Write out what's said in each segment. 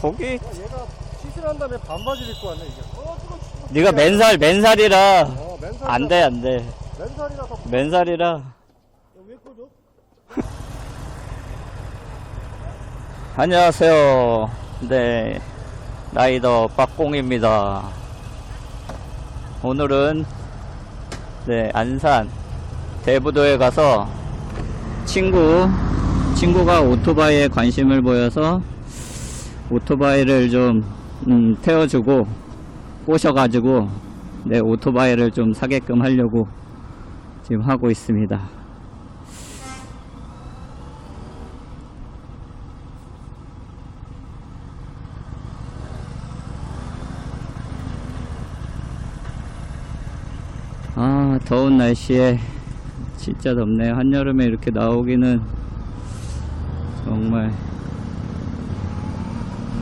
거기 얘가 시술 한 다음에 반바지를 입고 왔네 이게. 어, 뜨거. 네가 맨살 맨살이라 어, 맨살. 안돼 안 돼 맨살이라서 맨살이라 왜 꺼져? 안녕하세요 네 라이더 박공입니다 오늘은 네 안산 대부도에 가서 친구 친구가 오토바이에 관심을 보여서 오토바이를 좀 음, 태워주고 꼬셔가지고 네 오토바이를 좀 사게끔 하려고 지금 하고 있습니다. 아 더운 날씨에 진짜 덥네요. 한여름에 이렇게 나오기는 정말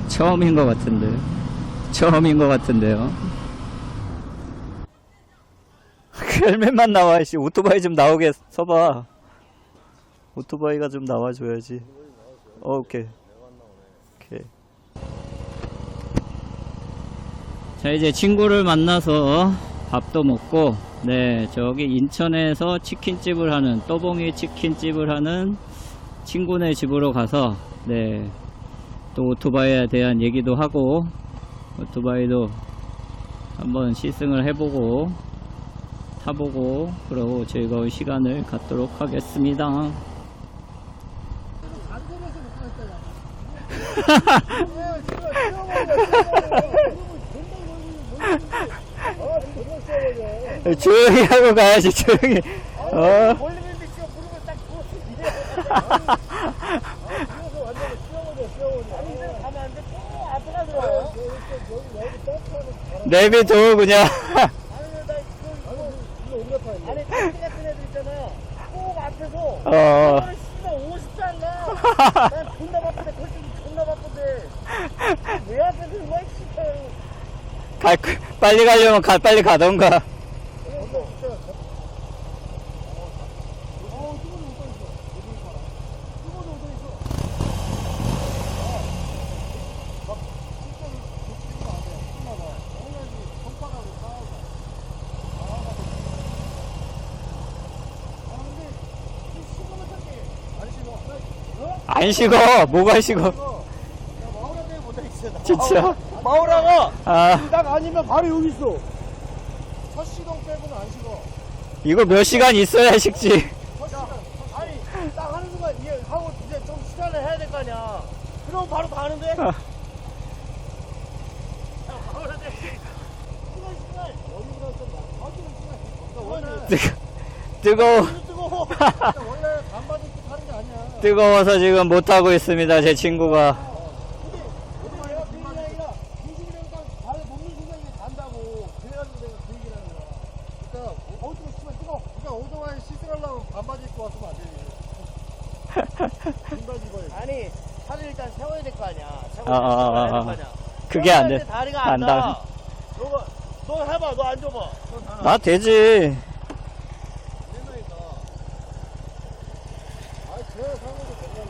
처음인 것 같은데요. 처음인 것 같은데요. 헬멧만 나와, 씨. 오토바이 좀 나오게 서봐. 오토바이가 좀 나와줘야지. 어, 오케이. 오케이. 자, 이제 친구를 만나서 밥도 먹고, 네, 저기 인천에서 치킨집을 하는, 또봉이 치킨집을 하는 친구네 집으로 가서, 네, 또 오토바이에 대한 얘기도 하고, 오토바이도 한번 시승을 해보고, 타보고, 그러고 즐거운 시간을 갖도록 하겠습니다. 조용히 하고 가야지, 조용히. 어? 내비둬, 그냥. 아니, 나 이거, 이거. 아니, 택시 같은 애들 있잖아. 꼭 앞에서. 어. 이거는 씨발 50도 안 가. 난 존나 바쁜데, 솔직히 존나 바쁜데. 왜 앞에서 씨발. 갈, 빨리 가려면 가, 빨리 가던가. 안 식어, 뭐가 식어. 진짜. 마오라가 아, 딱 아니면 바로 여기 있어. 첫 시동 빼고는 안 식어. 이거 몇 시간 있어야 식지. 첫 시간. 아니, 딱 하는 순간 이해 하고 이제 좀 시간을 해야 될 거 아니야. 그럼 바로 가는데? 아. 마오라 돼. 시간, 시간. 여기보다 좀 나. 어디는 시간. 원래 뜨, 뜨거워, 뜨거워. 원래 반바지 입고 타는 게 아니야. 뜨거워서 지금 못하고 있습니다, 제 친구가. 내가 그 얘기 아니라 90년 발을 먹는 순간 이게 간다고 그래가지고 내가 그 얘기를 하는 거야 어디로 치면 뜨거 오토바이 시승하려면 반바지 입고 왔으면 안 되지 긴바지 입어야지 아니 차를 일단 세워야 될 거 아니야. 세워야 아, 아, 아, 될 아. 거 아니야. 그게 안 돼. 다리가 안 안 닿아. 닿아. 너가 너 해봐. 너 앉아봐. 나 되지. 옛날이다 아이 그래 상황도 괜찮아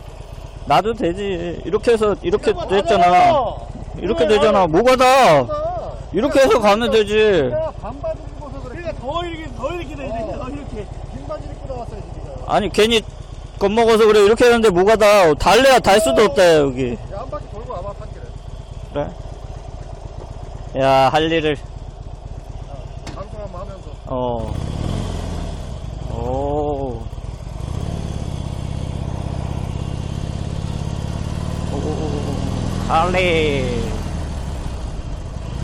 나도 되지. 이렇게 해서, 이렇게 다 됐잖아. 이렇게 되잖아. 뭐가 다. 나 이렇게 해서 가면 되지. 내가 반바지 입어서 그래 그러니까 더 이렇게 더 이렇게 돼. 어. 더 이렇게. 긴 바지 입고 나왔어야지 네가 아니, 괜히 겁먹어서 그래. 이렇게 하는데 뭐가 다. 달래야 달 수도 없다, 여기. 야, 한 바퀴 돌고 와봐 산길에 그래. 야, 할 일을. 방송 한번 하면서 어. 오. 할리.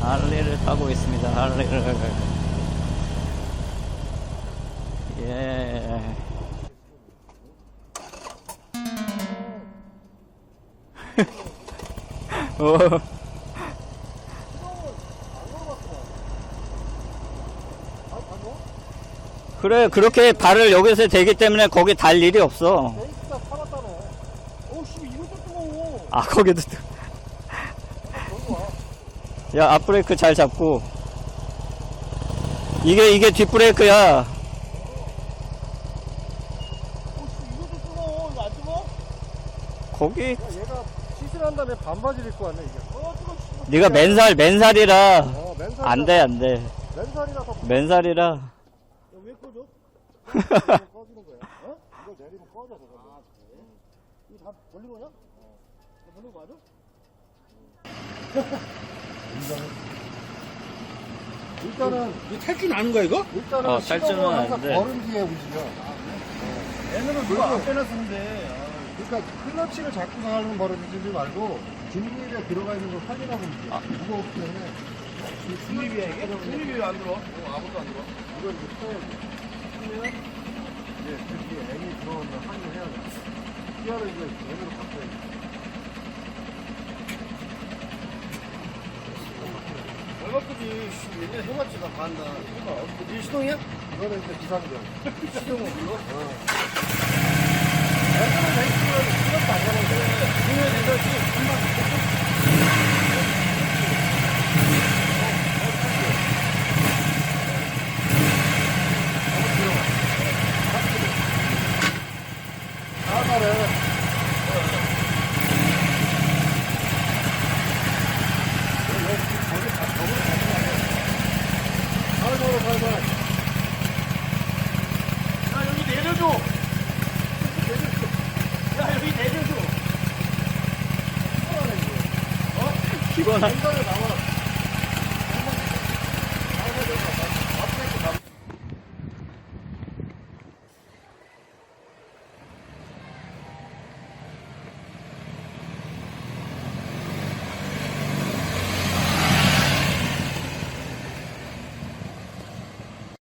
할리를 타고 있습니다. 할리를. 예. 어. 그래 그렇게 발을 여기서 대기 때문에 거기 달 일이 없어 아 거기도 야 앞브레이크 잘 잡고 이게 이게 뒷브레이크야 이것도 뜨거워. 이거 안 뜨거? 거기 야, 얘가 시승 탈출한 다음에 반바지를 입고 왔네 이게. 어, 뜨거. 네가 맨살 맨살이라 어, 맨살. 안돼 안돼 맨살이라서 맨살이라 왜 꺼져? 꺼지는 거야. 어? 이거 내리면 꺼져 저거. 아, 그래? 이거 다 돌린 거냐? 어. 돌린 거 맞아? 일단은 이 탈출 나는 거야 이거? 일단은 어, 탈출은 시동은 항상 아는데. 걸음 뒤에 움직여. 얘네는 누가 안 빼놨었는데 그러니까 클러치를 잡고 가는 버릇이지 말고 중립에 들어가 있는 걸 확인하고 움직여. 무거웠기 때문에 중립이야 이게? 중립이 안 들어 아무도 안 들어 이걸 이제 써야지. 하면 이제 그 뒤에 M이 들어오면 확인해야 돼. 기아를 이제 M으로 바꿔야 돼. 얼마큼이 옛날에 해봤지가 반다 이 시동이야? 이거는 이제 비상전. 시동은 불러? M으로 돼 있으면 이것도 안 가는데. 중요해 된다 지 이거는